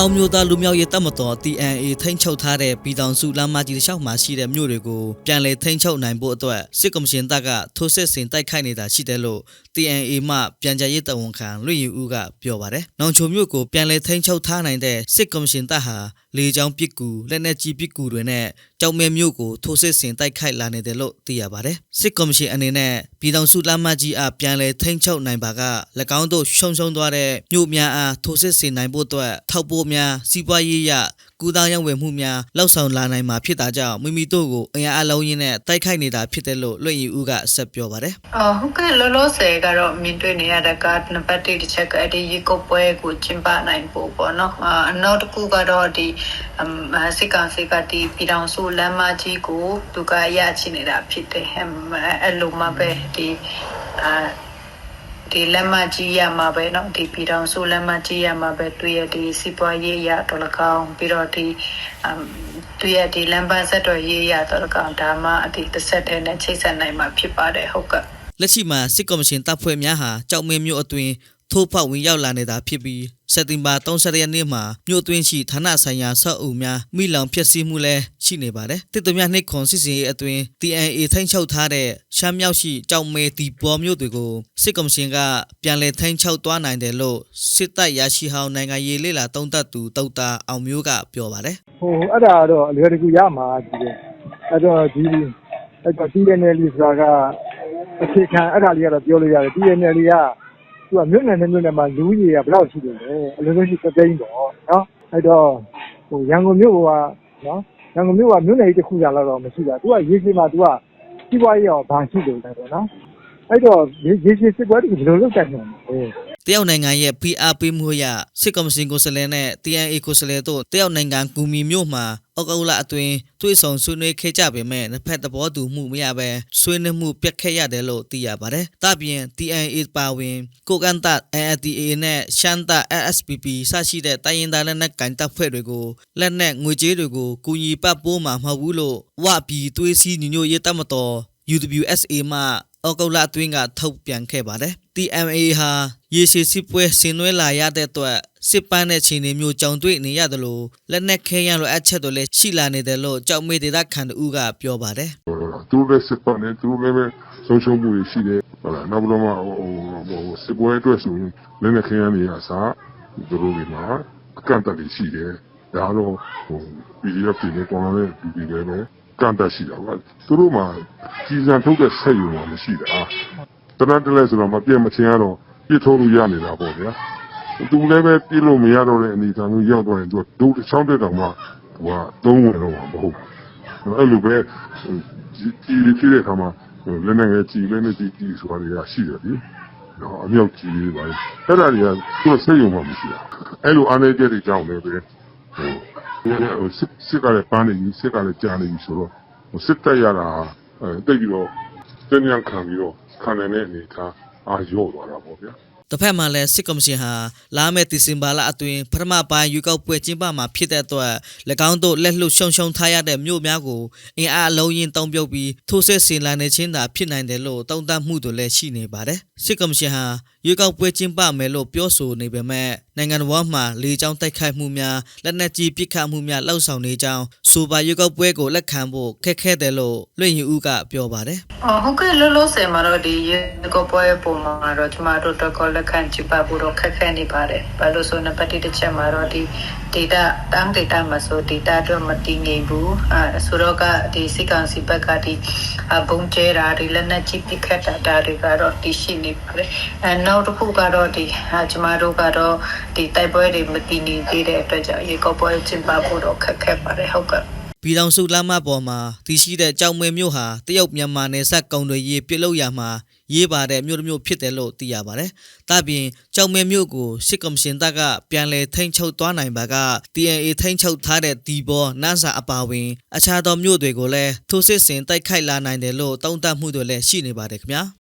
အောင်မျိုးသားလူမျိုးရေးတပ်မတော် TNA ထိန်းချုပ်ထားတဲ့ပြည်ထောင်စုလမ်းမကြီးတစ်လျှောက်မှာရှိတဲ့မြို့တွေကိုပြန်လည်ထိန်းချုပ်နိုင်ဖို့အတွက်စစ်ကော်မရှင်တပ်ကထိုးစစ်ဆင်တိုက်ခိုက်နေတာရှိတယ်လို့ TNA မှပြန်ကြားရေးတာဝန်ခံလွှင့်ယူဦးကပြောပါတယ်။နောင်ချိုမြို့ကိုပြန်လည်ထိန်းချုပ်ထားနိုင်တဲ့စစ်ကော်မရှင်တပ်ဟာလေကြောင်းပစ်ကူလက်နက်ကြီးပစ်ကူတွေနဲ့ ကြောင်မဲမြို့ကိုထိုးစစ်ဆင်တိုက်ခိုက်လာနေတယ်လို့သိရပါတယ်။စစ်ကော်မရှင်အနေနဲ့ပြည်ထောင်စုလမ်းမကြီးအားပြန်လည်ထိန်းချုပ်နိုင်ပါက၎င်းတို့ရှုံရှုံသွားတဲ့မြို့များအားထိုးစစ်ဆင်နိုင်ဖို့အတွက်ထောက်ပို့များစီးပွားရေးရ ကူသားရောင်းဝယ်မှုများလှောက်ဆောင်လာနိုင်မှာဖြစ်တာကြောင့်မိမိတို့ကိုအင်အားအလုံးရင်းနဲ့တိုက်ခိုက်နေတာဖြစ်တယ်လို့လွှင့်ယူဦးကဆက်ပြောပါတယ်အော်ဟုတ်ကဲ့လောလောဆယ်ကတော့မြင်တွေ့နေရတဲ့ကနံပါတ်1တစ်ချက်ကအဲ့ဒီရေကုတ်ပွဲကိုကျင်းပနိုင်ဖို့ပေါ့နော်အာနောက်တစ်ခုကတော့ဒီအမ်အာစစ်ကောင်စီကဒီပြည်တော်စုလမ်းမကြီးကိုသူကရချိနေတာဖြစ်တယ်ဟမ်အဲ့လိုမှပဲဒီအာ ဒီလက်မကြီးရမှာပဲเนาะဒီပြည်တော်စုလက်မကြီးရမှာပဲတွေ့ရဒီစီးပွားရေးရတော့လကောင်းပြီးတော့ဒီအမ်တွေ့ရဒီလမ်းပန်းဆက်တော်ရေးရတော့လကောင်းဒါမှအဒီတစ်ဆက်တည်းနဲ့ချိတ်ဆက်နိုင်မှာဖြစ်ပါတယ်ဟုတ်ကဲ့ လက်ရှိမှာစစ်ကော်မရှင်တပ်ဖွဲ့များဟာကြောက်မဲမြို့အတွင်း ထိုးဖောက်ဝင်ရောက်လာနေတာဖြစ်ပြီးစက်တင်ဘာ30ရက်နေ့မှာမြို့အတွင်းရှိဌာနဆိုင်ရာဆောက်အုံများမိလောင်ဖျက်ဆီးမှုလည်းရှိနေပါတယ်။တစ်တမနှစ်ခွန်စစ်စင်ရေးအတွင်း TNA ထိန်းချုပ်ထားတဲ့ရှမ်းမြောက်ရှိကြောက်မဲတီပေါ်မြို့တွေကိုစစ်ကော်မရှင်ကပြန်လည်ထိန်းချုပ်သွားနိုင်တယ်လို့စစ်တပ်ရရှိဟောင်းနိုင်ငံရေးလေလာတုံးသက်သူတုတ်တာအောင်မျိုးကပြောပါတယ်ဟိုအဲ့ဒါတော့အလွယ်တကူရမှာကြီးတယ်အဲ့တော့ဒီအဲ့တော့ TNL ဆိုတာကအခြေခံအဲ့ဒါလေးကတော့ပြောလို့ရတယ် TNL က သူကမြို့နယ်နဲ့မြို့နယ်မှာလူကြီးကဘယ်လောက်ရှိတယ်လဲအလုံးစုံရှိသသိန်းပေါ့နော်အဲ့တော့ဟိုရန်ကုန်မြို့ကနော်ရန်ကုန်မြို့ကမြို့နယ်ကြီးတစ်ခုကြာတော့မရှိတာသူကရေးစီမှာသူကစီးပွားရေးရောဘာရှိတယ်လဲပေါ့နော်အဲ့တော့ရေးစီစစ်ပွဲတခုဘယ်လိုလုပ်ကြနိုင်လဲ တရုတ်နိုင်ငံရဲ့ PR ပေးမှုအရစစ်ကော်မရှင်ကိုယ်စားလှယ်နဲ့ TNA ကိုယ်စားလှယ်တို့တရုတ်နိုင်ငံဂူမီမြို့မှာဩဂုတ်လအတွင်းတွေ့ဆုံဆွေးနွေးခဲ့ကြပေမဲ့နှစ်ဖက်သဘောတူမှုမရဘဲဆွေးနွေးမှုပြတ်ခဲ့ရတယ်လို့သိရပါတယ်။ဒါပြင် TNA ပါဝင်ကိုကန်တ NLDA နဲ့ရှမ်းတ SSPP စရှိတဲ့တိုင်းရင်းသားလက်နက်ကိုင်တပ်ဖွဲ့တွေကိုလက်နက်ငွေကြေးတွေကိုကူညီပတ်ပိုးမှာမဟုတ်ဘူးလို့ဝပြည်သွေးစည်းညီညွတ်ရေးတပ်မတော် UWSA မှ ဩဂုတ်လအတွင်းကထုတ်ပြန်ခဲ့ပါတယ်။ TMA ဟာရေရှည်စစ်ပွဲဆင်နွှဲလာရတဲ့အတွက်စစ်ပန်းတဲ့ခြေနေမျိုးကြောင်တွေ့နေရတယ်လို့လက်နက်ခဲယမ်းလိုအပ်ချက်တွေလည်းရှိလာနေတယ်လို့ကြောက်မေးဒေသခံတူကပြောပါတယ်သူတို့လည်းစစ်ပတ်နေသူတို့လည်းပဲဆုံးရှုံးမှုတွေရှိတယ်ဟုတ်လားနောက်ပြီးတော့မှဟိုဟိုစစ်ပွဲအတွက်ဆိုရင်လည်းနဲ့ခင်းရနေရစားသူတို့တွေမှာအကန့်အသတ်တွေရှိတယ်ဒါတော့ဟို PDF တွေနဲ့တော်တော်လေးဒီဒီလည်းပဲ ကန့်အသတ်ရှိတာပါသူတို့မှာကြီးစံထုတ်တဲ့ဆက်ယူမှာမရှိတာတနတ်တလဲဆိုတော့မပြတ်မချင်းရတော့ပြစ်ထုတ်လို့ရနေတာပေါ့ဗျာသူလည်းပဲပြစ်လို့မရတော့တဲ့အနေအထားမျိုးရောက်သွားရင်သူကဒုတ်ချောင်းတဲ့တောင်မှသူကသုံးဝင်တော့မှာမဟုတ်ဘူးအဲ့လိုပဲကြည်ကြည့်တဲ့အခါမှာလက်နဲ့ငယ်ကြည်လက်နဲ့ကြည်ကြည်ဆိုတာတွေကရှိတယ်လေ။နော်အမြောက်ကြည်လေးပါလေ။အဲ့ဒါတွေကသူ့စိတ်ယုံမှမရှိတာ။အဲ့လိုအားနေချက်တွေကြောင့်လည်းပဲ ဟိုဟိုစစ်စစ်ကလည်းပန်းနေပြီစစ်ကလည်းကြာနေပြီဆိုတော့ဟိုစစ်တက်ရတာအဲတိတ်ပြီးတော့ကျဉ်းညံခံပြီးတော့ခံနိုင်တဲ့အနေထားအာရော့သွားတာပေါ့ဗျာ။တစ်ဖက်မှာလည်းစစ်ကော်မရှင်ဟာလာမယ့်ဒီဇင်ဘာလအတွင်းပထမပိုင်းရွေးကောက်ပွဲကျင်းပမှာဖြစ်တဲ့အတွက်၎င်းတို့လက်လွတ်ရှုံရှုံထားရတဲ့မြို့များကိုအင်အားအလုံးရင်တုံးပြုတ်ပြီးထိုးစစ်ဆင်လာနေခြင်းသာဖြစ်နိုင်တယ်လို့တုံ့တက်မှုတွေလည်းရှိနေပါတယ်စစ်ကော်မရှင်ဟာရွေးကောက်ပွဲကျင်းပမယ်လို့ပြောဆိုနေပေမဲ့ နိုင်ငံတော်မှာလေကြောင်းတိုက်ခိုက်မှုများလက်နက်ကြီးပစ်ခတ်မှုများလှုပ်ဆောင်နေကြောင်းဆိုပါရွေးကောက်ပွဲကိုလက်ခံဖို့ခက်ခဲတယ်လို့လွှင့်ယူဦးကပြောပါတယ်အော်ဟုတ်ကဲ့လောလောဆယ်မှာတော့ဒီရေကောပွဲပုံမှာတော့ကျမတို့တော့ကောလက်ခံကြည့်ပါဖို့တော့ခက်ခဲနေပါတယ်။ဘာလို့ဆိုနံပါတ်1တစ်ချက်မှာတော့ဒီ data တန်း data မှာဆို data တော့မတည်ငြိမ်ဘူး။အဲဆိုတော့ကဒီစိတ်ကောင်စီဘက်ကဒီအဘုံကျဲတာဒီလက်နက်ချပစ်ခတ်တာဒါတွေကတော့တည်ရှိနေပါတယ်။အဲနောက်တစ်ခုကတော့ဒီအာကျမတို့ကတော့ ဒီတိုက်ပွဲတွေမတည်ငြိမ်သေးတဲ့အတွက်ကြောင့်ရေကောပွဲကျင်းပဖို့တော့ခက်ခဲပါတယ်ဟုတ်ကဲ့ပြည်ထောင်စုလမ်းမပေါ်မှာတည်ရှိတဲ့ကြောင်မဲမြို့ဟာတရုတ်မြန်မာနယ်စပ်ကုံတွေရေးပြစ်လို့ရမှာရေးပါတဲ့မြို့တစ်မြို့ဖြစ်တယ်လို့သိရပါတယ်။ဒါပြင်ကြောင်မဲမြို့ကိုစစ်ကော်မရှင်တပ်ကပြန်လည်ထိန်းချုပ်သွားနိုင်ပါက TNA ထိန်းချုပ်ထားတဲ့ဒီဘောနန်းစာအပါဝင် အခြားသောမြို့တွေကိုလည်းထိုးစစ်ဆင်တိုက်ခိုက်လာနိုင်တယ်လို့တုံ့တက်မှုတွေလည်းရှိနေပါတယ်ခင်ဗျာ။